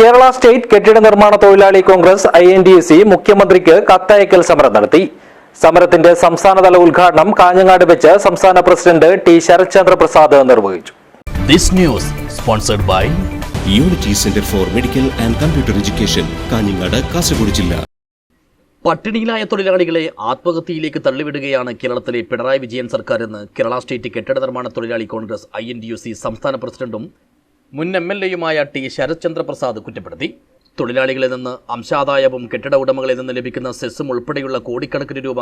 Kerala state കെട്ടിട നിർമ്മാണ തൊഴിലാളി Congress I N D C മുഖ്യമന്ത്രിക്ക് കത്തയക്കൽ സമരം നടത്തി. സമരത്തിന്റെ സംസ്ഥാനതല ഉദ്ഘാടനം കാഞ്ഞങ്ങാട് വെച്ച് സംസ്ഥാന പ്രസിഡന്റ് ടി. ശരത്ചന്ദ്ര പ്രസാദ് നിർവഹിച്ചു. This news sponsored by unity centre for medical and computer education Kanhangad Kasaragod ജില്ല. പട്ടിണിയിലായ തൊഴിലാളികളെ ആത്മഹത്യയിലേക്ക് തള്ളിവിടുകയാണ് കേരളത്തിലെ പിണറായി വിജയൻ സർക്കാർ എന്ന് കേരള സ്റ്റേറ്റ് കെട്ടിട നിർമ്മാണ തൊഴിലാളി Congress I N D U C സംസ്ഥാന പ്രസിഡന്റും മുൻ എം എൽ എയുമായ ടി ശരത്ചന്ദ്ര പ്രസാദ് കുറ്റപ്പെടുത്തി. തൊഴിലാളികളിൽ നിന്ന് അംശാദായവും കെട്ടിട ഉടമകളിൽ നിന്ന് ലഭിക്കുന്ന സെസ്സും ഉൾപ്പെടെയുള്ള കോടിക്കണക്കിന് രൂപ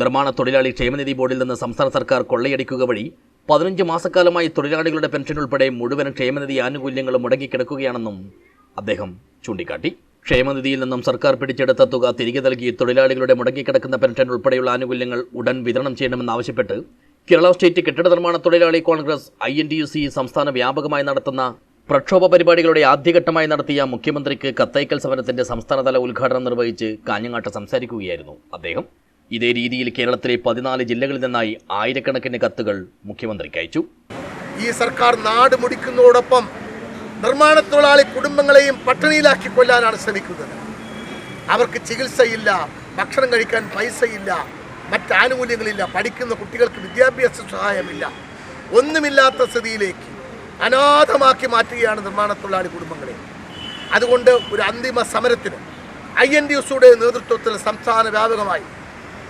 നിർമ്മാണ തൊഴിലാളി ക്ഷേമനിധി ബോർഡിൽ നിന്ന് സംസ്ഥാന സർക്കാർ കൊള്ളയടിക്കുക വഴി പതിനഞ്ച് മാസക്കാലമായി തൊഴിലാളികളുടെ പെൻഷൻ ഉൾപ്പെടെ മുഴുവൻ ക്ഷേമനിധി ആനുകൂല്യങ്ങളും മുടങ്ങിക്കിടക്കുകയാണെന്നും അദ്ദേഹം ചൂണ്ടിക്കാട്ടി. ക്ഷേമനിധിയിൽ നിന്നും സർക്കാർ പിടിച്ചെടുത്ത തുക തിരികെ നൽകി തൊഴിലാളികളുടെ മുടങ്ങിക്കിടക്കുന്ന പെൻഷൻ ഉൾപ്പെടെയുള്ള ആനുകൂല്യങ്ങൾ ഉടൻ വിതരണം ചെയ്യണമെന്നാവശ്യപ്പെട്ട് കേരള സ്റ്റേറ്റ് കെട്ടിട നിർമ്മാണ തൊഴിലാളി Congress I N D U C സംസ്ഥാന വ്യാപകമായി നടത്തുന്ന പ്രക്ഷോഭ പരിപാടികളുടെ ആദ്യഘട്ടമായി നടത്തിയ മുഖ്യമന്ത്രിക്ക് കത്തൈക്കൽ സമരത്തിന്റെ സംസ്ഥാനതല ഉദ്ഘാടനം നിർവഹിച്ച് കാഞ്ഞങ്ങാട്ട് സംസാരിക്കുകയായിരുന്നു അദ്ദേഹം. ഇതേ രീതിയിൽ കേരളത്തിലെ പതിനാല് ജില്ലകളിൽ നിന്നായി ആയിരക്കണക്കിന് കത്തുകൾ മുഖ്യമന്ത്രിക്ക് അയച്ചു. ഈ സർക്കാർ നാട് മുടിക്കുന്നതോടൊപ്പം നിർമ്മാണ തൊഴിലാളി കുടുംബങ്ങളെയും പട്ടിണിയിലാക്കി കൊല്ലാനാണ് ശ്രമിക്കുന്നത്. അവർക്ക് ചികിത്സയില്ല ഭക്ഷണം കഴിക്കാൻ പൈസയില്ല മറ്റാനുകൂല്യങ്ങളില്ല പഠിക്കുന്ന കുട്ടികൾക്ക് വിദ്യാഭ്യാസ സഹായമില്ല ഒന്നുമില്ലാത്ത സ്ഥിതിയിലേക്ക്. അനാഥമാക്കി മാറ്റുകയാണ് നിർമ്മാണ തൊഴിലാളി കുടുംബങ്ങളെ. അതുകൊണ്ട് ഒരു അന്തിമ സമരത്തിന് ഐ എൻ ഡി എസുടെ നേതൃത്വത്തിൽ സംസ്ഥാന വ്യാപകമായി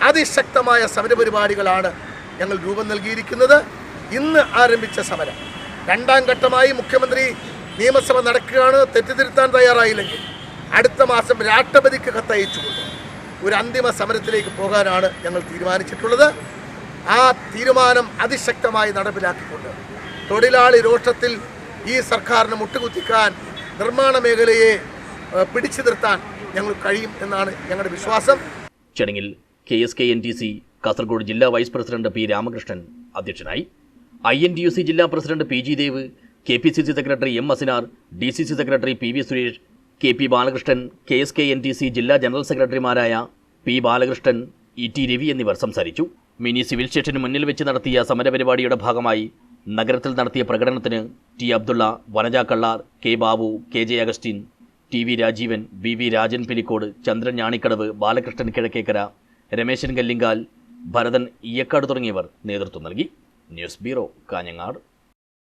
അതിശക്തമായ സമരപരിപാടികളാണ് ഞങ്ങൾ രൂപം നൽകിയിരിക്കുന്നത്. ഇന്ന് ആരംഭിച്ച സമരം. രണ്ടാം ഘട്ടമായി മുഖ്യമന്ത്രി നിയമസഭ നടക്കുകയാണ്. തെറ്റിദ്ധരുത്താൻ തയ്യാറായില്ലെങ്കിൽ അടുത്ത മാസം രാഷ്ട്രപതിക്ക് കത്തയച്ചുകൊണ്ട് ഒരു അന്തിമ സമരത്തിലേക്ക് പോകാനാണ് ഞങ്ങൾ തീരുമാനിച്ചിട്ടുള്ളത്. ആ തീരുമാനം അതിശക്തമായി നടപ്പിലാക്കിക്കൊണ്ട് തൊഴിലാളി രോഷത്തിൽ ഈ സർക്കാരിന് മുട്ടുകുത്തിക്കാൻ നിർമ്മാണ മേഖലയെ പിടിച്ചു നിർത്താൻ ഞങ്ങൾ കഴിയും എന്നാണ് ഞങ്ങളുടെ വിശ്വാസം. ചടങ്ങിൽ K S K N T C Kasaragod ജില്ലാ വൈസ് പ്രസിഡന്റ് പി രാമകൃഷ്ണൻ അധ്യക്ഷനായി. I N T U C ജില്ലാ president P G Dev K P C C secretary M Asinar D C C secretary P V Suresh K P Balakrishnan K S K N T C ജില്ലാ general സെക്രട്ടറിമാരായ P Balakrishnan E T Ravi എന്നിവർ സംസാരിച്ചു. Mini civil സ്റ്റേഷന് മുന്നിൽ വെച്ച് നടത്തിയ സമരപരിപാടിയുടെ ഭാഗമായി നഗരത്തിൽ നടത്തിയ പ്രകടനത്തിന് T Abdulla Vanaja Kallar K Babu K J Augustine T V Rajeevan V V Rajan Pilicode Chandran Njanikkadavu Balakrishnan Kizhakkekkara Rameshan Kallinkal Bharathan Iyakkad തുടങ്ങിയവർ നേതൃത്വം നൽകി. News bureau Kanhangad.